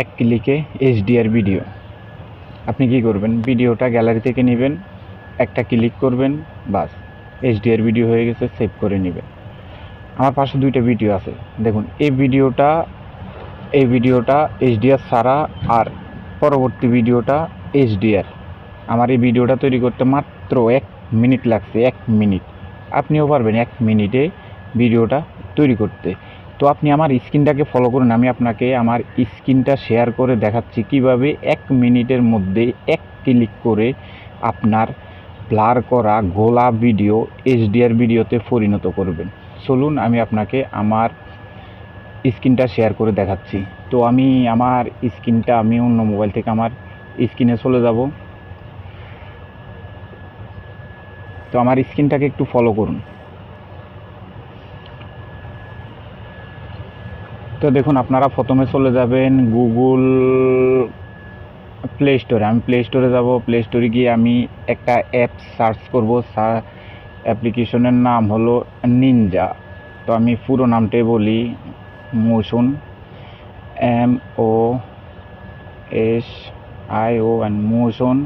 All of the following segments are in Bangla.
এক ক্লিকে এইচডিআর ভিডিও আপনি কি করবেন? ভিডিওটা গ্যালারি থেকে নেবেন, একটা ক্লিক করবেন, বাস। এইচডিআর ভিডিও হয়ে গেছে সেভ করে নেবেন। আমার পাশে দুইটা ভিডিও আছে। দেখুন, এই ভিডিওটা এই ভিডিওটা এইচডিআর ছাড়া আর পরবর্তী ভিডিওটা এইচডিআর আমার এই ভিডিওটা তৈরি করতে মাত্র এক মিনিট লাগছে, এক মিনিট আপনিও পারবেন এক মিনিটে ভিডিওটা তৈরি করতে। তো আপনি আমার স্ক্রিনটাকে ফলো করুন। আমি আপনাকে আমার স্ক্রিনটা শেয়ার করে দেখাচ্ছি কীভাবে এক মিনিটের মধ্যে এক ক্লিক করে আপনার ব্লার করা গোলা ভিডিও এইচডিআর ভিডিওতে পরিণত করবেন। চলুন, আমি আপনাকে আমার স্ক্রিনটা শেয়ার করে দেখাচ্ছি। তো আমি আমার স্ক্রিনটা আমি অন্য মোবাইল থেকে আমার স্ক্রিনে চলে যাব। তো আমার স্ক্রিনটাকে একটু ফলো করুন। তো দেখুন, আপনারা প্রথমে চলে যাবেন গুগল প্লে স্টোরে আমি প্লে স্টোরে যাব। প্লে স্টোরে গিয়ে আমি একটা অ্যাপ সার্চ করব। অ্যাপ্লিকেশনের নাম হলো নিনজা তো আমি পুরো নামটাই বলি, motion M O S I O and motion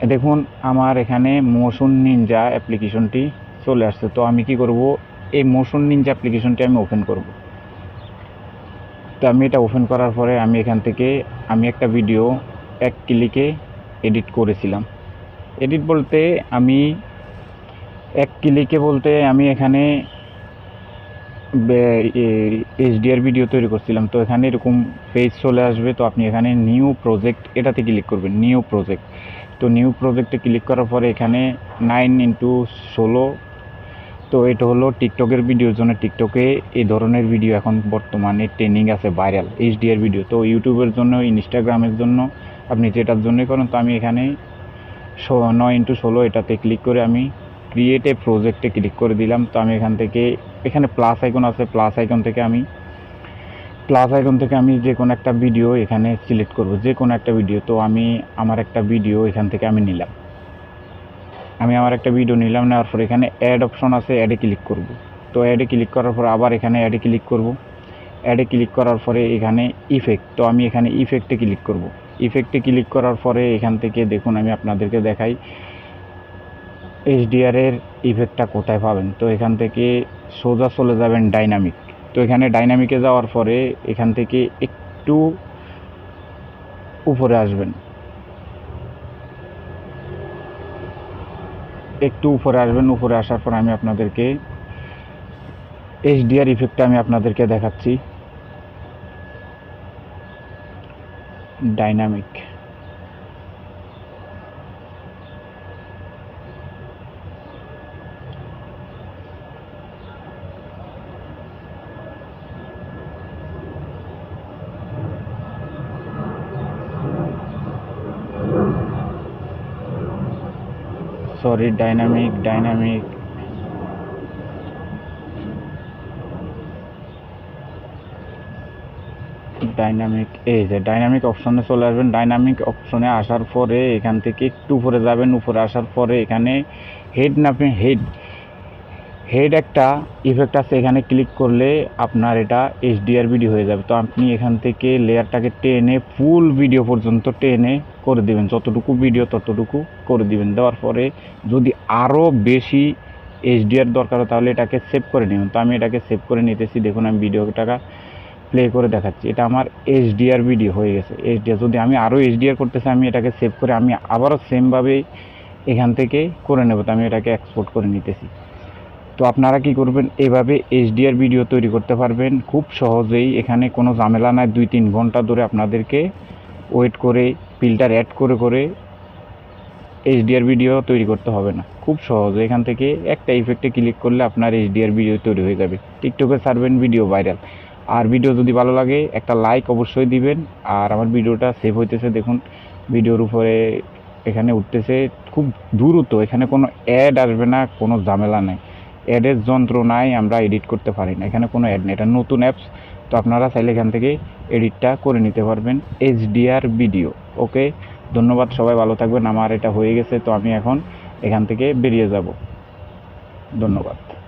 দেখুন, আমার এখানে মোশন নিনজা অ্যাপ্লিকেশনটি চলে আসছে। তো আমি কি করব? এই মোশন নিনজা অ্যাপ্লিকেশনটি আমি ওপেন করব। তো আমি এটা ওপেন করার পরে আমি এখান থেকে, আমি একটা ভিডিও এক ক্লিকে এডিট করেছিলাম। এডিট বলতে আমি এক ক্লিকে বলতে আমি এখানে এইচডিআর ভিডিও তৈরি করছিলাম। তো এখানে এরকম পেজ চলে আসবে। তো আপনি এখানে নিউ প্রজেক্ট এটাতে ক্লিক করবেন নিউ প্রজেক্ট তো নিউ প্রজেক্টে ক্লিক করার পরে এখানে নাইন ইন্টু ষোলো তো এটা হলো টিকটকের ভিডিওর জন্য টিকটকে এই ধরনের ভিডিও এখন বর্তমানে ট্রেনিং আছে ভাইরাল এইচডিআর ভিডিও তো ইউটিউবের জন্য ইনস্টাগ্রামের জন্য আপনি যেটার জন্যই করেন, তো আমি এখানে নয় ইন্টু ষোলো এটাতে ক্লিক করে আমি ক্রিয়েট এ প্রজেক্টে ক্লিক করে দিলাম। তো আমি এখান থেকে, এখানে প্লাস আইকন আছে প্লাস আইকন থেকে আমি প্লাস আইকন থেকে আমি যে কোনো একটা ভিডিও এখানে সিলেক্ট করব, যে কোনো একটা ভিডিও তো আমি, আমার একটা ভিডিও এখান থেকে আমি নিলাম। আমি আমার একটা ভিডিও নিলাম, নেওয়ার পর এখানে অ্যাড অপশন আছে অ্যাডে ক্লিক করব। তো অ্যাডে ক্লিক করার পর আবার এখানে অ্যাডে ক্লিক করব। অ্যাডে ক্লিক করার পরে এখানে ইফেক্ট তো আমি এখানে ইফেক্টে ক্লিক করব। ইফেক্টে ক্লিক করার পরে এখান থেকে দেখুন, আমি আপনাদেরকে দেখাই এইচডিআরের ইফেক্টটা কোথায় পাবেন? তো এখান থেকে সোজা চলে যাবেন ডাইনামিক তো এখানে ডাইনামিকে যাওয়ার পরে এখান থেকে একটু উপরে আসবেন। একটু উপরে আসবেন উপরে আসার পর আমি আপনাদেরকে এইচডিআর ইফেক্টটা আমি আপনাদেরকে দেখাচ্ছি। Dynamic sorry, dynamic dynamic. Dynamic, এই যে ডাইনামিক অপশনে চলে আসবেন। ডাইনামিক অপশনে আসার পরে এখান থেকে একটু উপরে যাবেন। উপরে আসার পরে এখানে হেড না আপনি হেড হেড একটা ইফেক্ট আছে, এখানে ক্লিক করলে আপনার এটা এইচডিআর ভিডিও হয়ে যাবে। তো আপনি এখান থেকে লেয়ারটাকে টেনে ফুল ভিডিও পর্যন্ত টেনে করে দিবেন। যতটুকু ভিডিও ততটুকু করে দিবেন। দেওয়ার পরে যদি আরও বেশি এইচডিআর দরকার তাহলে এটাকে সেভ করে নেবেন তো আমি এটাকে সেভ করে নিতেছি। দেখুন, আমি ভিডিওটাকে প্লে করে দেখাচ্ছি। এটা আমার এইচডিআর ভিডিও হয়ে গেছে। এইচডিআর যদি আমি আরও এইচডিআর করতেছি, আমি এটাকে সেভ করে আমি আবারও সেমভাবে এখান থেকে করে নেব। তো আমি এটাকে এক্সপোর্ট করে নিতেছি। তো আপনারা কি করবেন? এভাবে এইচডিআর ভিডিও তৈরি করতে পারবেন। খুব সহজেই এখানে কোনো ঝামেলা নাই। দুই তিন ঘণ্টা ধরে আপনাদেরকে ওয়েট করে ফিল্টার অ্যাড করে করে এইচডিআর ভিডিও তৈরি করতে হবে না। খুব সহজ এখান থেকে একটা ইফেক্টে ক্লিক করলে আপনার এইচডিআর ভিডিও তৈরি হয়ে যাবে। টিকটকে ছাড়বেন ভিডিও ভাইরাল আর ভিডিও যদি ভালো লাগে, একটা লাইক অবশ্যই দিবেন। আর আমার ভিডিওটা সেভ হইতেছে, দেখুন। ভিডিওর উপরে এখানে উঠতেছে। খুব দ্রুত, এখানে কোনো অ্যাড আসবে না, কোনো ঝামেলা নেই। অ্যাডের যন্ত্রণায় আমরা এডিট করতে পারি না। এখানে কোনো অ্যাড নেই। এটা নতুন অ্যাপস তো আপনারা চাইলে এখান থেকে এডিটটা করে নিতে পারবেন। এইচডিআর ভিডিও ওকে ধন্যবাদ, সবাই ভালো থাকবেন। আমার এটা হয়ে গেছে, তো আমি এখন এখান থেকে বেরিয়ে যাব। ধন্যবাদ।